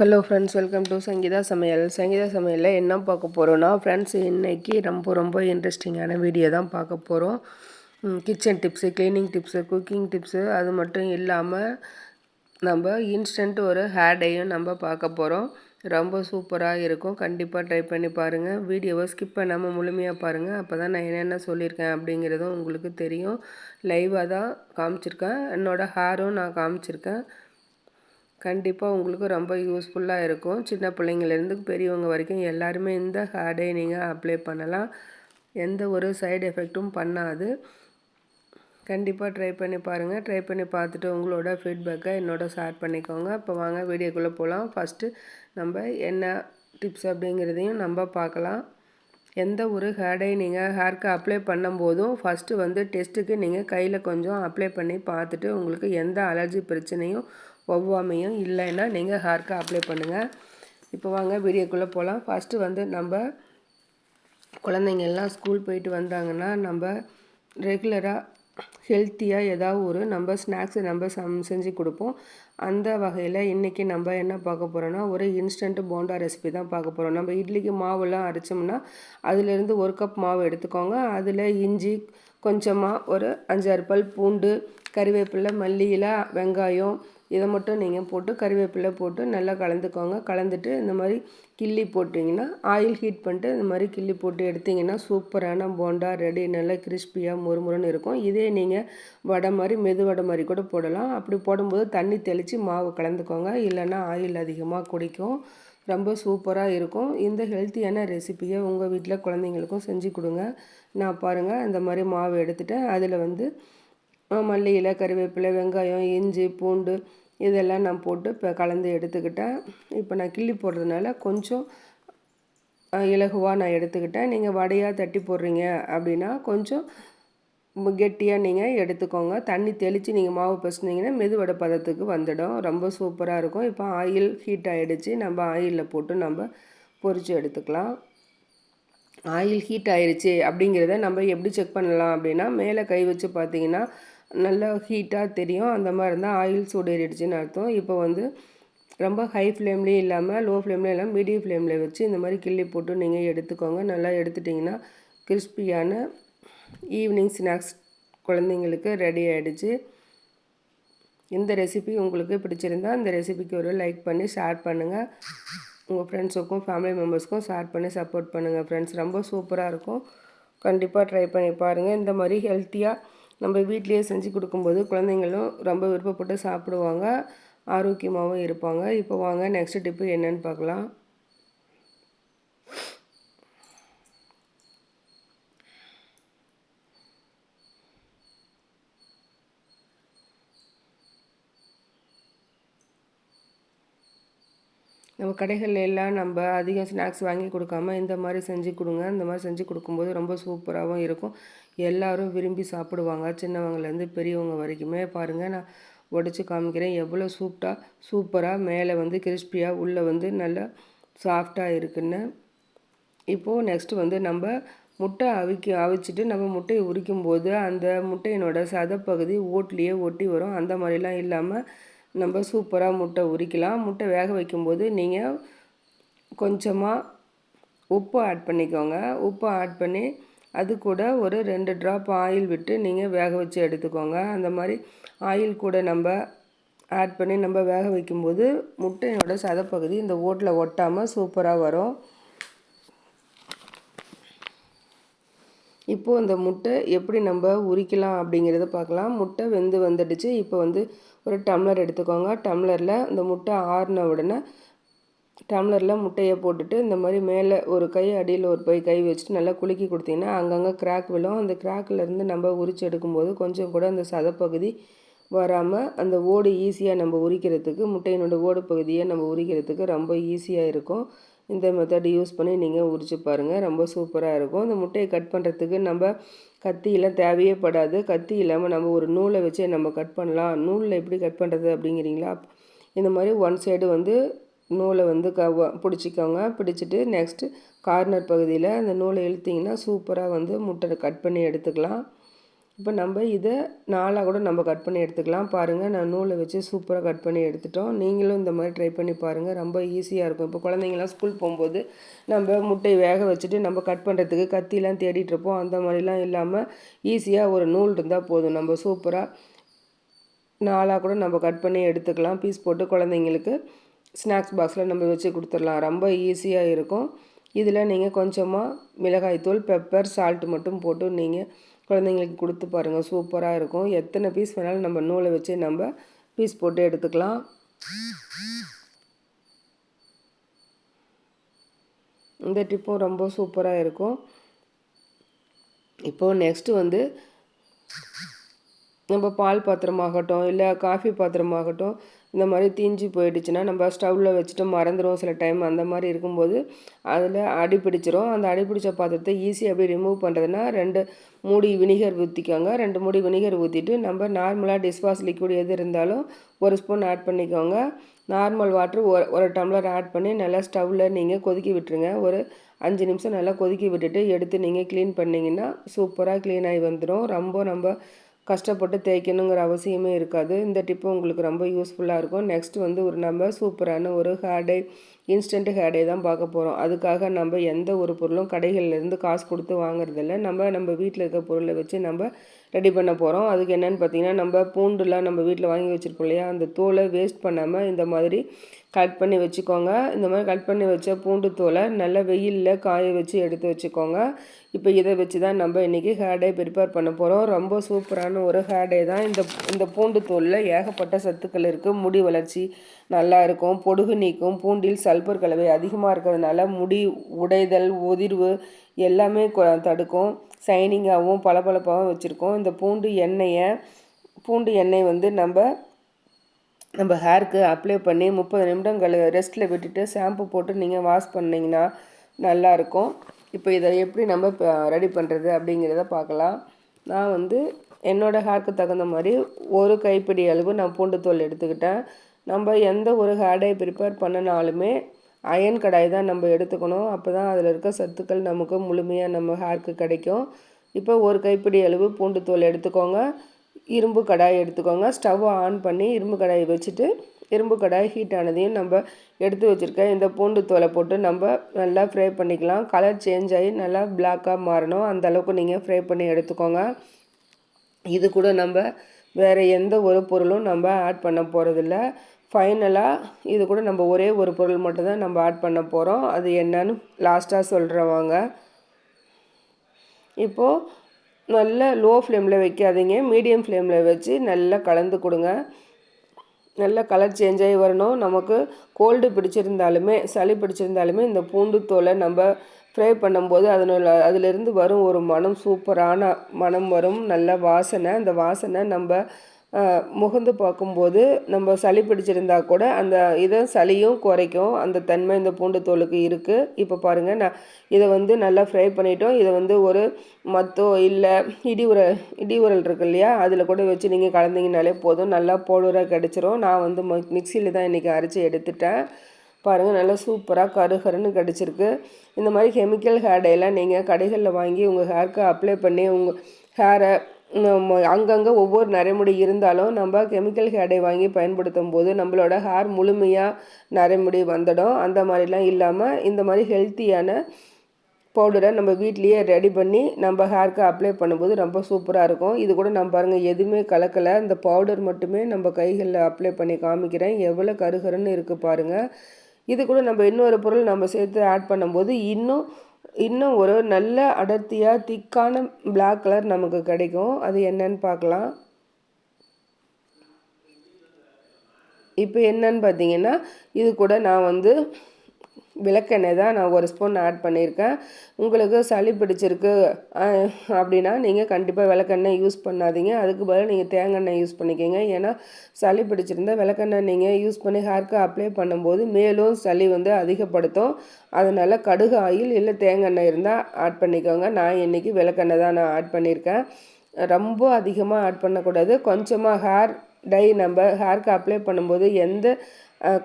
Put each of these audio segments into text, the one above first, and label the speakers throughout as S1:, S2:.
S1: Hello friends welcome to Sangeetha சமையல் சங்கீதா சமையலில் என்ன பார்க்க போகிறோன்னா ஃப்ரெண்ட்ஸ் இன்றைக்கி ரொம்ப ரொம்ப இன்ட்ரெஸ்டிங்கான வீடியோ தான் பார்க்க போகிறோம் kitchen tips cleaning tips cooking tips அது மட்டும் இல்லாமல் நம்ம இன்ஸ்டன்ட் ஒரு ஹேர் நம்ம பார்க்க போகிறோம் ரொம்ப சூப்பராக இருக்கும். கண்டிப்பாக ட்ரை பண்ணி பாருங்கள் வீடியோவை ஸ்கிப் பண்ணாமல் முழுமையாக பாருங்கள் அப்போ தான் நான் என்னென்ன சொல்லியிருக்கேன் அப்படிங்கிறதும் உங்களுக்கு தெரியும். லைவாக தான் காமிச்சிருக்கேன். என்னோடய ஹேரும் நான் காமிச்சிருக்கேன். கண்டிப்பாக உங்களுக்கு ரொம்ப யூஸ்ஃபுல்லாக இருக்கும். சின்ன பிள்ளைங்கலேருந்து பெரியவங்க வரைக்கும் எல்லாருமே இந்த ஹேர்டே நீங்கள் அப்ளை பண்ணலாம். எந்த ஒரு சைடு எஃபெக்ட்டும் பண்ணாது. கண்டிப்பாக ட்ரை பண்ணி பாருங்கள் ட்ரை பண்ணி பார்த்துட்டு உங்களோட ஃபீட்பேக்கை என்னோட ஷேர் பண்ணிக்கோங்க. இப்போ வாங்க வீடியோக்குள்ளே போகலாம் ஃபஸ்ட்டு நம்ம என்ன டிப்ஸ் அப்படிங்கிறதையும் நம்ம பார்க்கலாம். எந்த ஒரு ஹேர்டை நீங்கள் ஹேர்க்கு அப்ளை பண்ணும்போதும் ஃபஸ்ட்டு வந்து டெஸ்ட்டுக்கு நீங்கள் கையில் கொஞ்சம் அப்ளை பண்ணி பார்த்துட்டு உங்களுக்கு எந்த அலர்ஜி பிரச்சனையும் ஒவ்வாமையும் இல்லைன்னா நீங்கள் ஹேர்க்கு அப்ளை பண்ணுங்கள் இப்போ வாங்க வீடியோக்குள்ளே போகலாம் ஃபஸ்ட்டு வந்து நம்ம குழந்தைங்க எல்லாம் ஸ்கூல் போயிட்டு வந்தாங்கன்னா நம்ம ரெகுலராக ஹெல்த்தியாக ஏதாவது ஒரு நம்ம ஸ்நாக்ஸை நம்ம சம் செஞ்சு கொடுப்போம். அந்த வகையில் இன்றைக்கி நம்ம என்ன பார்க்க போகிறோன்னா ஒரு இன்ஸ்டன்ட் போண்டா ரெசிபி தான் பார்க்க போகிறோம் நம்ம இட்லிக்கு மாவுலாம் அரைச்சோம்னா அதுலேருந்து ஒரு கப் மாவு எடுத்துக்கோங்க. அதில் இஞ்சி கொஞ்சமாக ஒரு அஞ்சாறு பல் பூண்டு கறிவேப்பிலை மல்லியில் வெங்காயம் இதை மட்டும் நீங்கள் போட்டு கறிவேப்பிலை போட்டு நல்லா கலந்துக்கோங்க. கலந்துட்டு இந்த மாதிரி கிள்ளி போட்டிங்கன்னா ஆயில் ஹீட் பண்ணிட்டு இந்த மாதிரி கிள்ளி போட்டு எடுத்திங்கன்னா சூப்பரான போண்டா ரெடி நல்லா கிறிஸ்பியாக முறுமுறுன்னு இருக்கும். இதே நீங்கள் வடை மாதிரி மெது வடை மாதிரி கூட போடலாம். அப்படி போடும்போது தண்ணி தெளித்து மாவு கலந்துக்கோங்க. இல்லைன்னா ஆயில் அதிகமாக குடிக்கும். ரொம்ப சூப்பராக இருக்கும். இந்த ஹெல்த்தியான ரெசிப்பியை உங்கள் வீட்டில் குழந்தைங்களுக்கும் செஞ்சு கொடுங்க. நான் பாருங்கள் இந்த மாதிரி மாவு எடுத்துகிட்டேன் அதில் வந்து மல்லி இலை கறிவேப்பிலை வெங்காயம் இஞ்சி பூண்டு இதெல்லாம் நான் போட்டு இப்போ கலந்து எடுத்துக்கிட்டேன். இப்போ நான் கிள்ளி போடுறதுனால கொஞ்சம் இலகுவாக நான் எடுத்துக்கிட்டேன். நீங்கள் வடையாக தட்டி போடுறீங்க அப்படின்னா கொஞ்சம் கெட்டியாக நீங்கள் எடுத்துக்கோங்க. தண்ணி தெளித்து நீங்கள் மாவு பசினீங்கன்னா மெதுவடை பதத்துக்கு வந்துடும். ரொம்ப சூப்பராக இருக்கும். இப்போ ஆயில் ஹீட் ஆகிடுச்சு நம்ம ஆயிலில் போட்டு நம்ம பொறிச்சு எடுத்துக்கலாம். ஆயில் ஹீட் ஆயிடுச்சு அப்படிங்கிறத நம்ம எப்படி செக் பண்ணலாம் அப்படின்னா மேலே கை வச்சு பார்த்தீங்கன்னா நல்லா ஹீட்டாக தெரியும். அந்த மாதிரி இருந்தால் ஆயில் சூடேறிடுச்சின்னு அர்த்தம். இப்போ வந்து ரொம்ப ஹை ஃப்ளேம்லேயும் இல்லாமல் லோ ஃப்ளேம்லேயும் இல்லாமல் மீடியம் ஃப்ளேமில் வச்சு இந்த மாதிரி கிள்ளி போட்டு நீங்கள் எடுத்துக்கோங்க. நல்லா எடுத்துட்டிங்கன்னா கிறிஸ்பியான ஈவினிங் ஸ்நாக்ஸ் குழந்தைங்களுக்கு ரெடி ஆகிடுச்சு இந்த ரெசிபி உங்களுக்கு பிடிச்சிருந்தால் இந்த ரெசிபிக்கு ஒரு லைக் பண்ணி ஷேர் பண்ணுங்கள் உங்கள் ஃப்ரெண்ட்ஸுக்கும் ஃபேமிலி மெம்பர்ஸ்க்கும் ஷேர் பண்ணி சப்போர்ட் பண்ணுங்கள் ஃப்ரெண்ட்ஸ் ரொம்ப சூப்பராக இருக்கும். கண்டிப்பாக ட்ரை பண்ணி பாருங்கள் இந்த மாதிரி ஹெல்த்தியாக நம்ம வீட்லேயே செஞ்சு கொடுக்கும்போது குழந்தைங்களும் ரொம்ப விருப்பப்பட்டு சாப்பிடுவாங்க. ஆரோக்கியமாகவும் இருப்பாங்க. இப்போ வாங்க நெக்ஸ்ட் டிப்பு என்னன்னு பார்க்கலாம். நம்ம கடைகளில் எல்லாம் நம்ம அதிகம் ஸ்நாக்ஸ் வாங்கி கொடுக்காம இந்த மாதிரி செஞ்சு கொடுங்க இந்த மாதிரி செஞ்சு கொடுக்கும்போது ரொம்ப சூப்பராகவும் இருக்கும். எல்லோரும் விரும்பி சாப்பிடுவாங்க. சின்னவங்கலேருந்து பெரியவங்க வரைக்குமே பாருங்கள் நான் உடச்சி காமிக்கிறேன். எவ்வளோ சூப்டாக சூப்பராக மேலே வந்து கிறிஸ்பியாக உள்ளே வந்து நல்லா சாஃப்டாக இருக்குன்னு. இப்போது நெக்ஸ்ட்டு வந்து நம்ம முட்டை அவிக்க அவிச்சிட்டு நம்ம முட்டையை உரிக்கும் போது அந்த முட்டையினோட சதப்பகுதி ஓட்லேயே ஒட்டி வரும். அந்த மாதிரிலாம் இல்லாமல் நம்ம சூப்பராக முட்டை உரிக்கலாம். முட்டை வேக வைக்கும்போது நீங்கள் கொஞ்சமாக உப்பு ஆட் பண்ணிக்கோங்க. உப்பு ஆட் பண்ணி அது கூட ஒரு ரெண்டு ட்ராப் ஆயில் விட்டு நீங்கள் வேக வச்சு எடுத்துக்கோங்க. அந்த மாதிரி ஆயில் கூட நம்ம ஆட் பண்ணி நம்ம வேக வைக்கும்போது முட்டையோட சதப்பகுதி இந்த ஓட்டில் ஒட்டாமல் சூப்பராக வரும். இப்போது இந்த முட்டை எப்படி நம்ம உரிக்கலாம் அப்படிங்கிறத பார்க்கலாம். முட்டை வெந்து வந்துடுச்சு. இப்போ வந்து ஒரு டம்ளர் எடுத்துக்கோங்க. டம்ளரில் இந்த முட்டை ஆறின உடனே டம்ளரில் முட்டையை போட்டுட்டு இந்த மாதிரி மேலே ஒரு கை அடியில் ஒரு பை கை வச்சுட்டு நல்லா குலுக்கி கொடுத்தீங்கன்னா அங்கங்கே கிராக் விழும். அந்த கிராக்கிலேருந்து நம்ம உரிச்சு எடுக்கும்போது கொஞ்சம் கூட அந்த சதப்பகுதி வராமல் அந்த ஓடு ஈஸியாக நம்ம உரிக்கிறதுக்கு முட்டையினோட ஓடு பகுதியை நம்ம உரிக்கிறதுக்கு ரொம்ப ஈஸியாக இருக்கும். இந்த மெத்தட் யூஸ் பண்ணி நீங்கள் உரிச்சு பாருங்கள் ரொம்ப சூப்பராக இருக்கும். இந்த முட்டையை கட் பண்ணுறதுக்கு நம்ம கத்தியெல்லாம் தேவையே படாது. கத்தி இல்லாமல் நம்ம ஒரு நூலை வச்சு நம்ம கட் பண்ணலாம். நூலில் எப்படி கட் பண்ணுறது அப்படிங்கிறீங்களா? இந்த மாதிரி ஒன் சைடு வந்து நூலை வந்து க பிடிச்சிக்கோங்க. பிடிச்சிட்டு நெக்ஸ்ட்டு கார்னர் பகுதியில் அந்த நூலை இழுத்திங்கன்னா சூப்பராக வந்து முட்டை கட் பண்ணி எடுத்துக்கலாம். இப்போ நம்ம இதை நாளாக கூட நம்ம கட் பண்ணி எடுத்துக்கலாம். பாருங்கள் நான் நூலை வச்சு சூப்பராக கட் பண்ணி எடுத்துட்டோம். நீங்களும் இந்த மாதிரி ட்ரை பண்ணி பாருங்கள் ரொம்ப ஈஸியாக இருக்கும். இப்போ குழந்தைங்களாம் ஸ்கூல் போகும்போது நம்ம முட்டை வேக வச்சுட்டு நம்ம கட் பண்ணுறதுக்கு கத்திலாம் தேடிட்டுருப்போம் அந்த மாதிரிலாம் இல்லாமல் ஈஸியாக ஒரு நூல் இருந்தால் போதும். நம்ம சூப்பராக நாளாக கூட நம்ம கட் பண்ணி எடுத்துக்கலாம். பீஸ் போட்டு குழந்தைங்களுக்கு ஸ்நாக்ஸ் பாக்ஸில் நம்ம வச்சு கொடுத்துடலாம். ரொம்ப ஈஸியாக இருக்கும். இதில் நீங்கள் கொஞ்சமாக மிளகாய்த்தூள் பெப்பர் சால்ட் மட்டும் போட்டு நீங்கள் குழந்தைங்களுக்கு கொடுத்து பாருங்கள் சூப்பராக இருக்கும். எத்தனை பீஸ் வேணாலும் நம்ம நூலை வச்சு நம்ம பீஸ் போட்டு எடுத்துக்கலாம். இந்த டிப்பும் ரொம்ப சூப்பராக இருக்கும். இப்போது நெக்ஸ்ட்டு வந்து நம்ம பால் பாத்திரமாகட்டும் இல்லை காஃபி பாத்திரமாகட்டும் இந்த மாதிரி தீஞ்சு போயிடுச்சுன்னா நம்ம ஸ்டவ்வில் வச்சுட்டு மறந்துடும் சில டைம். அந்த மாதிரி இருக்கும்போது அதில் அடி பிடிச்சிரும். அந்த அடி பிடிச்ச பாத்திரத்தை ஈஸியாக அப்படியே ரிமூவ் பண்ணுறதுனா ரெண்டு மூடி வினிகர் ஊற்றிக்கோங்க ரெண்டு மூடி வினிகர் ஊற்றிட்டு நம்ம நார்மலாக டிஷ்வாஷ் லிக்விட் எது இருந்தாலும் ஒரு ஸ்பூன் ஆட் பண்ணிக்கோங்க. நார்மல் வாட்ரு ஒரு ஒரு டம்ளர் ஆட் பண்ணி நல்லா ஸ்டவ்வில் நீங்கள் கொதிக்க விட்டுருங்க. ஒரு அஞ்சு நிமிஷம் நல்லா கொதிக்க விட்டுட்டு எடுத்து நீங்கள் க்ளீன் பண்ணிங்கன்னா சூப்பராக க்ளீன் ஆகி வந்துடும் ரொம்ப நம்ம கஷ்டப்பட்டு தேய்க்கணுங்கிற அவசியமே இருக்காது. இந்த டிப்பு உங்களுக்கு ரொம்ப யூஸ்ஃபுல்லாக இருக்கும். நெக்ஸ்ட் வந்து ஒரு நம்ம சூப்பரான ஒரு ஹேர் இன்ஸ்டன்ட் ஹேர் தான் பார்க்க போகிறோம் அதுக்காக நம்ம எந்த ஒரு பொருளும் கடைகள்லேருந்து காசு கொடுத்து வாங்குறதில்ல. நம்ம நம்ம வீட்டில் இருக்க பொருளை வச்சு நம்ம ரெடி பண்ண போகிறோம் அதுக்கு என்னென்னு பார்த்தீங்கன்னா நம்ம பூண்டுலாம் நம்ம வீட்டில் வாங்கி வச்சுருப்போம் இல்லையா? அந்த தோலை வேஸ்ட் பண்ணாமல் இந்த மாதிரி கட் பண்ணி வச்சுக்கோங்க. இந்த மாதிரி கட் பண்ணி வச்ச பூண்டு தோலை நல்லா வெயிலில் காய வச்சு எடுத்து வச்சுக்கோங்க. இப்போ இதை வச்சு தான் நம்ம இன்றைக்கி ஹேர்டே ப்ரிப்பேர் பண்ண போகிறோம் ரொம்ப சூப்பரான ஒரு ஹேர்டே தான். இந்த இந்த பூண்டு தோலில் ஏகப்பட்ட சத்துக்கள் இருக்குது முடி வளர்ச்சி நல்லா இருக்கும். பொடுகு நீக்கும். பூண்டில் சல்பர் கலவை அதிகமாக இருக்கிறதுனால முடி உடைதல் உதிர்வு எல்லாமே தடுக்கும். சைனிங்காகவும் பளபளப்பாகவும் வச்சுருக்கோம். இந்த பூண்டு எண்ணெயை பூண்டு எண்ணெய் வந்து நம்ம நம்ம ஹேருக்கு அப்ளை பண்ணி முப்பது நிமிடங்கள் ரெஸ்ட்டில் விட்டுட்டு ஷாம்பு போட்டு நீங்கள் வாஷ் பண்ணிங்கன்னா நல்லாயிருக்கும் இப்போ இதை எப்படி நம்ம ரெடி பண்ணுறது அப்படிங்கிறத பார்க்கலாம் நான் வந்து என்னோடய ஹேருக்கு தகுந்த மாதிரி ஒரு கைப்பிடி அளவு நான் பூண்டு தோல் எடுத்துக்கிட்டேன். நம்ம எந்த ஒரு ஹேர்டை ப்ரிப்பேர் பண்ணினாலுமே அயன் கடாய் தான் நம்ம எடுத்துக்கணும். அப்போ தான் அதில் இருக்க சத்துக்கள் நமக்கு முழுமையாக நம்ம ஹேர்க்கு கிடைக்கும். இப்போ ஒரு கைப்பிடி அளவு பூண்டு தோல் எடுத்துக்கோங்க. இரும்பு கடாய் எடுத்துக்கோங்க. ஸ்டவ் ஆன் பண்ணி இரும்பு கடாயை வச்சுட்டு இரும்பு கடாய் ஹீட் ஆனதையும் நம்ம எடுத்து வச்சுருக்க இந்த பூண்டு தோலை போட்டு நம்ம நல்லா ஃப்ரை பண்ணிக்கலாம். கலர் சேஞ்ச் ஆகி நல்லா பிளாக்காக மாறணும். அந்த அளவுக்கு நீங்கள் ஃப்ரை பண்ணி எடுத்துக்கோங்க. இது கூட நம்ம வேறு எந்த ஒரு பொருளும் நம்ம ஆட் பண்ண போகிறதில்ல ஃபைனலாக இது கூட நம்ம ஒரே ஒரு பொருள் மட்டும் தான் நம்ம ஆட் பண்ண போகிறோம் அது என்னன்னு லாஸ்ட்டாக சொல்கிறவங்க இப்போது நல்ல லோ ஃப்ளேமில் வைக்காதீங்க. மீடியம் ஃப்ளேமில் வச்சு நல்லா கலந்து கொடுங்க. நல்லா கலர் சேஞ்ச் ஆகி வரணும். நமக்கு கோல்டு பிடிச்சிருந்தாலுமே சளி பிடிச்சிருந்தாலுமே இந்த பூண்டு தோலை நம்ம ஃப்ரை பண்ணும்போது அதனால் அதிலிருந்து வரும் ஒரு மனம் சூப்பரான மனம் வரும். நல்ல வாசனை. அந்த வாசனை நம்ம முகந்து பார்க்கும்போது நம்ம சளி பிடிச்சிருந்தா கூட அந்த இதை சளியும் குறைக்கும். அந்த தன்மை இந்த பூண்டு தோலுக்கு இருக்குது இப்போ பாருங்கள் நான் இதை வந்து நல்லா ஃப்ரை பண்ணிட்டோம். இதை வந்து ஒரு மத்தோ இல்லை இடி உரல் இடி உரல் இருக்கு இல்லையா? அதில் கூட வச்சு நீங்கள் கலந்தீங்கனாலே போதும். நல்லா பவுடராக கிடச்சிரும். நான் வந்து மிக்சியில் தான் இன்றைக்கி அரைச்சி எடுத்துட்டேன். பாருங்கள் நல்லா சூப்பராக கருகருன்னு கிடச்சிருக்கு. இந்த மாதிரி கெமிக்கல் ஹேர் டேலாம் நீங்கள் கடைகளில் வாங்கி உங்கள் ஹேருக்கு அப்ளை பண்ணி உங்கள் ஹேரை அங்கங்கே ஒவ்வொரு நரைமுடி இருந்தாலும் நம்ம கெமிக்கல் ஹேடை வாங்கி பயன்படுத்தும் போது நம்மளோட ஹேர் முழுமையாக நரைமுடி வந்துடும். அந்த மாதிரிலாம் இல்லாமல் இந்த மாதிரி ஹெல்த்தியான பவுடரை நம்ம வீட்லேயே ரெடி பண்ணி நம்ம ஹேருக்கு அப்ளை பண்ணும்போது ரொம்ப சூப்பராக இருக்கும். இது கூட நம்ம பாருங்கள் எதுவுமே கலக்கலை. இந்த பவுடர் மட்டுமே நம்ம கைகளில் அப்ளை பண்ணி காமிக்கிறேன். எவ்வளோ கருகருன்னு இருக்குது பாருங்கள் இது கூட நம்ம இன்னொரு பொருள் நம்ம சேர்த்து ஆட் பண்ணும்போது இன்னும் இன்னும் ஒரு நல்ல அடர்த்தியாக திக்கான பிளாக் கலர் நமக்கு கிடைக்கும். அது என்னன்னு பார்க்கலாம். இப்போ என்னன்னு பார்த்தீங்கன்னா இது கூட நான் வந்து விளக்கெண்ணெய் தான் நான் ஒரு ஸ்பூன் ஆட் பண்ணியிருக்கேன். உங்களுக்கு சளி பிடிச்சிருக்கு அப்படின்னா நீங்கள் கண்டிப்பாக விளக்கெண்ணெய் யூஸ் பண்ணாதீங்க. அதுக்கு பதிலாக நீங்கள் தேங்காய் யூஸ் பண்ணிக்கோங்க. ஏன்னா சளி பிடிச்சிருந்தா விளக்கெண்ணெய் நீங்கள் யூஸ் பண்ணி ஹேர்க்கு அப்ளை பண்ணும்போது மேலும் சளி வந்து அதிகப்படுத்தும். அதனால் கடுகு ஆயில் இல்லை தேங்காய் இருந்தால் ஆட் பண்ணிக்கோங்க. நான் இன்றைக்கி விளக்கெண்ணெய் தான் நான் ஆட் பண்ணியிருக்கேன். ரொம்ப அதிகமாக ஆட் பண்ணக்கூடாது. கொஞ்சமாக ஹேர் டை நம்ம ஹேர்க்கு அப்ளை பண்ணும்போது எந்த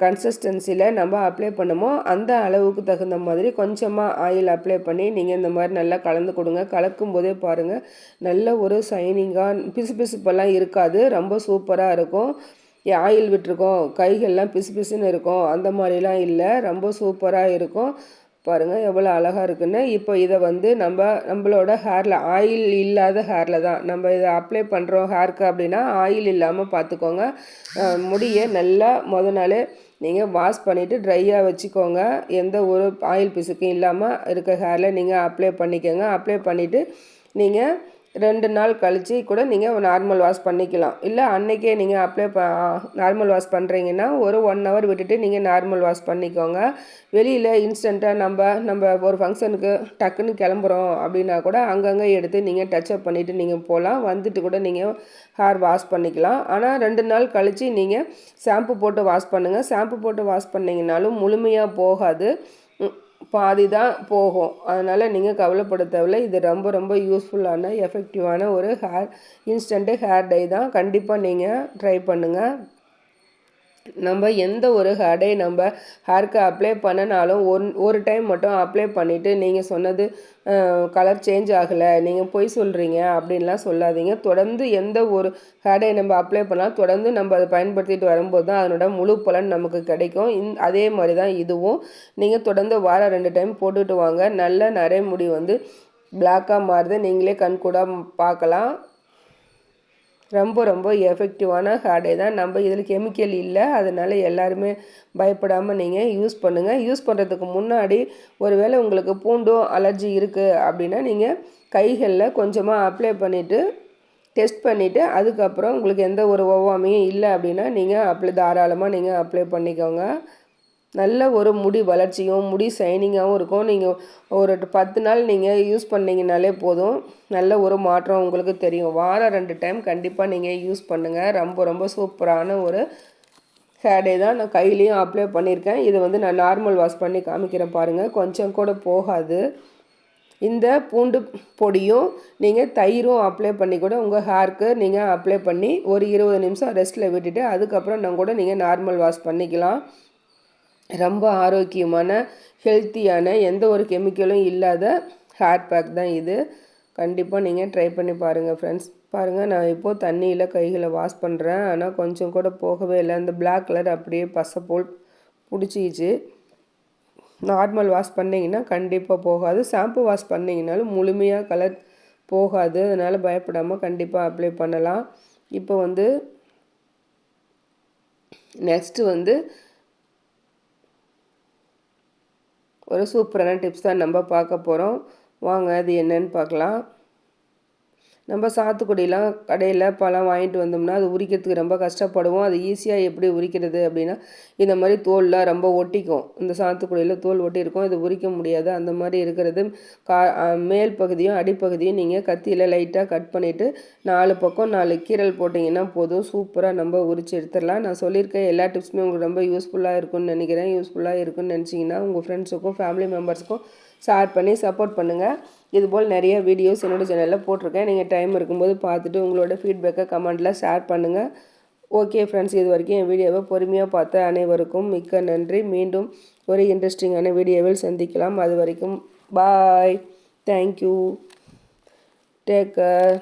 S1: கன்சிஸ்டன்சியில் நம்ம அப்ளை பண்ணுமோ அந்த அளவுக்கு தகுந்த மாதிரி கொஞ்சமாக ஆயில் அப்ளை பண்ணி நீங்கள் இந்த மாதிரி நல்லா கலந்து கொடுங்க. கலக்கும் போதே பாருங்கள் நல்ல ஒரு சைனிங்காக பிசு பிசுப்பெல்லாம் இருக்காது. ரொம்ப சூப்பராக இருக்கும். ஆயில் விட்டுருக்கோம். கைகள்லாம் பிசு பிசுன்னு இருக்கும். அந்த மாதிரிலாம் இல்லை. ரொம்ப சூப்பராக இருக்கும். பாருங்கள் எவ்வளோ அழகாக இருக்குன்னு. இப்போ இதை வந்து நம்ம நம்மளோட ஹேரில் ஆயில் இல்லாத ஹேரில் தான். நம்ம இதை அப்ளை பண்ணுறோம் ஹேருக்கு அப்படின்னா ஆயில் இல்லாமல் பார்த்துக்கோங்க முடியை நல்லா முத நாள் நீங்கள் வாஷ் பண்ணிவிட்டு ட்ரையாக வச்சுக்கோங்க. எந்த ஒரு ஆயில் பிசுக்கும் இல்லாமல் இருக்க ஹேரில் நீங்கள் அப்ளை பண்ணிக்கோங்க. அப்ளை பண்ணிவிட்டு நீங்கள் ரெண்டு நாள் கழித்து கூட நீங்கள் நார்மல் வாஷ் பண்ணிக்கலாம். இல்லை அன்றைக்கே நீங்கள் அப்ளை ப நார்மல் வாஷ் பண்ணுறீங்கன்னா ஒரு ஒன் ஹவர் விட்டுட்டு நீங்கள் நார்மல் வாஷ் பண்ணிக்கோங்க. வெளியில் இன்ஸ்டண்ட்டாக நம்ம நம்ம ஒரு ஃபங்க்ஷனுக்கு டக்குன்னு கிளம்புறோம் அப்படின்னா கூட அங்கங்கே எடுத்து நீங்கள் டச்சப் பண்ணிவிட்டு நீங்கள் போகலாம் வந்துட்டு கூட நீங்கள் ஹேர் வாஷ் பண்ணிக்கலாம். ஆனால் ரெண்டு நாள் கழித்து நீங்கள் ஷாம்பு போட்டு வாஷ் பண்ணுங்கள் ஷாம்பு போட்டு வாஷ் பண்ணிங்கனாலும் முழுமையாக போகாது. பாதி தான் போகும். அதனால் நீங்கள் கவலைப்பட தேவையில்ல இது ரொம்ப ரொம்ப யூஸ்ஃபுல்லான எஃபெக்டிவான ஒரு ஹேர் இன்ஸ்டண்ட்டு ஹேர் டை தான். கண்டிப்பாக நீங்கள் ட்ரை பண்ணுங்கள் நம்ம எந்த ஒரு ஹேடை நம்ம ஹேர்க்கு அப்ளை பண்ணினாலும் ஒன் ஒரு டைம் மட்டும் அப்ளை பண்ணிவிட்டு நீங்கள் சொன்னது கலர் சேஞ்ச் ஆகலை நீங்கள் பொய் சொல்கிறீங்க அப்படின்லாம் சொல்லாதீங்க. தொடர்ந்து எந்த ஒரு ஹேடை நம்ம அப்ளை பண்ணாலும் தொடர்ந்து நம்ம அதை பயன்படுத்திட்டு வரும்போது தான் அதனோட முழு பலன் நமக்கு கிடைக்கும். இந் அதே மாதிரி தான் இதுவும். நீங்கள் தொடர்ந்து வாரம் ரெண்டு டைம் போட்டுட்டு வாங்க. நல்ல நிறைய முடி வந்து பிளாக்காக மாறுது. நீங்களே கண் கூட பார்க்கலாம். ரொம்ப ரொம்ப எஃபெக்டிவான ஹார்டே தான். நம்ம இதில் கெமிக்கல் இல்லை. அதனால் எல்லாருமே பயப்படாமல் நீங்கள் யூஸ் பண்ணுங்கள் யூஸ் பண்ணுறதுக்கு முன்னாடி ஒருவேளை உங்களுக்கு பூண்டும் அலர்ஜி இருக்குது அப்படின்னா நீங்கள் கைகளில் கொஞ்சமாக அப்ளை பண்ணிவிட்டு டெஸ்ட் பண்ணிவிட்டு அதுக்கப்புறம் உங்களுக்கு எந்த ஒரு ஒவ்வாமையும் இல்லை அப்படின்னா நீங்கள் அப்ளை தாராளமாக நீங்கள் அப்ளை பண்ணிக்கோங்க. நல்ல ஒரு முடி வளர்ச்சியும் முடி ஷைனிங்காகவும் இருக்கும். நீங்கள் ஒரு பத்து நாள் நீங்கள் யூஸ் பண்ணிங்கனாலே போதும். நல்ல ஒரு மாற்றம் உங்களுக்கு தெரியும். வாரம் ரெண்டு டைம் கண்டிப்பாக நீங்கள் யூஸ் பண்ணுங்கள் ரொம்ப ரொம்ப சூப்பரான ஒரு ஹேடே தான் நான் கையிலையும் அப்ளை பண்ணியிருக்கேன். இதை வந்து நான் நார்மல் வாஷ் பண்ணி காமிக்கிறேன் பாருங்கள் கொஞ்சம் கூட போகாது. இந்த பூண்டு பொடியும் நீங்கள் தயிரும் அப்ளை பண்ணி கூட உங்கள் ஹேருக்கு நீங்கள் அப்ளை பண்ணி ஒரு இருபது நிமிஷம் ரெஸ்ட்டில் விட்டுட்டு அதுக்கப்புறம் நான் கூட நீங்கள் நார்மல் வாஷ் பண்ணிக்கலாம். ரொம்ப ஆரோக்கியமான ஹெல்த்தியான எந்த ஒரு கெமிக்கலும் இல்லாத ஹேர் பேக் தான் இது. கண்டிப்பாக நீங்கள் ட்ரை பண்ணி பாருங்கள் ஃப்ரெண்ட்ஸ் பாருங்கள் நான் இப்போது தண்ணியில் கைகளை வாஷ் பண்ணுறேன் ஆனால் கொஞ்சம் கூட போகவே இல்லை. அந்த பிளாக் கலர் அப்படியே பசை போல் பிடிச்சிக்கிச்சு. நார்மல் வாஷ் பண்ணிங்கன்னா கண்டிப்பாக போகாது. ஷாம்பு வாஷ் பண்ணிங்கனாலும் முழுமையாக கலர் போகாது. அதனால் பயப்படாமல் கண்டிப்பாக அப்ளை பண்ணலாம். இப்போ வந்து நெக்ஸ்ட்டு வந்து ஒரு சூப்பரான டிப்ஸ் தான் நம்ம பார்க்க போகிறோம் வாங்க அது என்னன்னு பார்க்கலாம். நம்ம சாத்துக்குடியெலாம் கடையில் பழம் வாங்கிட்டு வந்தோம்னா அது உரிக்கிறதுக்கு ரொம்ப கஷ்டப்படுவோம். அது ஈஸியாக எப்படி உரிக்கிறது அப்படின்னா இந்த மாதிரி தோல்லாம் ரொம்ப ஒட்டிக்கும். இந்த சாத்துக்குடியில் தோல் ஒட்டியிருக்கும். இது உரிக்க முடியாது. அந்த மாதிரி இருக்கிறது கா மேல் பகுதியும் அடிப்பகுதியும் நீங்கள் கத்தியில் லைட்டாக கட் பண்ணிவிட்டு நாலு பக்கம் நாலு கீரல் போட்டிங்கன்னா போதும். சூப்பராக நம்ம உரிச்சு எடுத்துடலாம். நான் சொல்லியிருக்கேன் எல்லா டிப்ஸுமே உங்களுக்கு ரொம்ப யூஸ்ஃபுல்லாக இருக்கும்னு நினைக்கிறேன். யூஸ்ஃபுல்லாக இருக்குன்னு நினச்சிங்கன்னா உங்கள் ஃப்ரெண்ட்ஸுக்கும் ஃபேமிலி மெம்பர்ஸுக்கும் ஷேர் பண்ணி சப்போர்ட் பண்ணுங்கள் இதுபோல் நிறைய வீடியோஸ் என்னோடய சேனலில் போட்டிருக்கேன். நீங்கள் டைம் இருக்கும்போது பார்த்துட்டு உங்களோட ஃபீட்பேக்கை கமெண்ட்டில் ஷேர் பண்ணுங்கள் ஓகே ஃப்ரெண்ட்ஸ் இது வரைக்கும் என் வீடியோவை பொறுமையாக பார்த்த அனைவருக்கும் மிக்க நன்றி. மீண்டும் ஒரு இன்ட்ரெஸ்டிங்கான வீடியோவில் சந்திக்கலாம். அது வரைக்கும் பாய் தேங்க்யூ டேக் கேர்